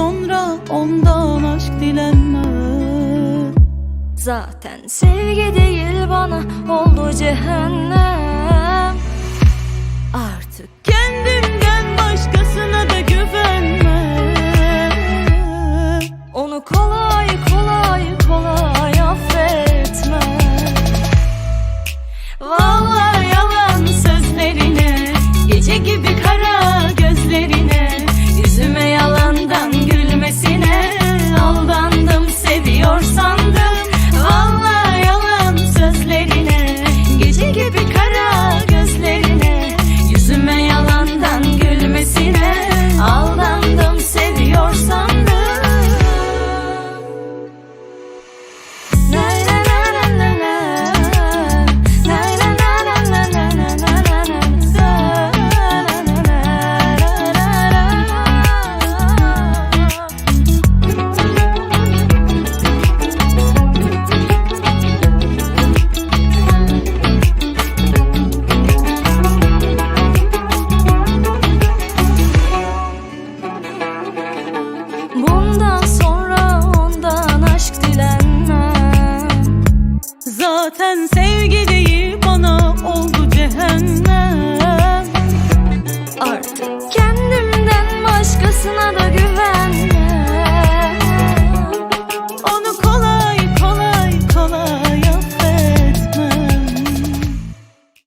sonra ondan aşk dilenme Zaten sevgi değil bana Zaten sevgi değil bana oldu cehennem. Artık kendimden başkasına da güven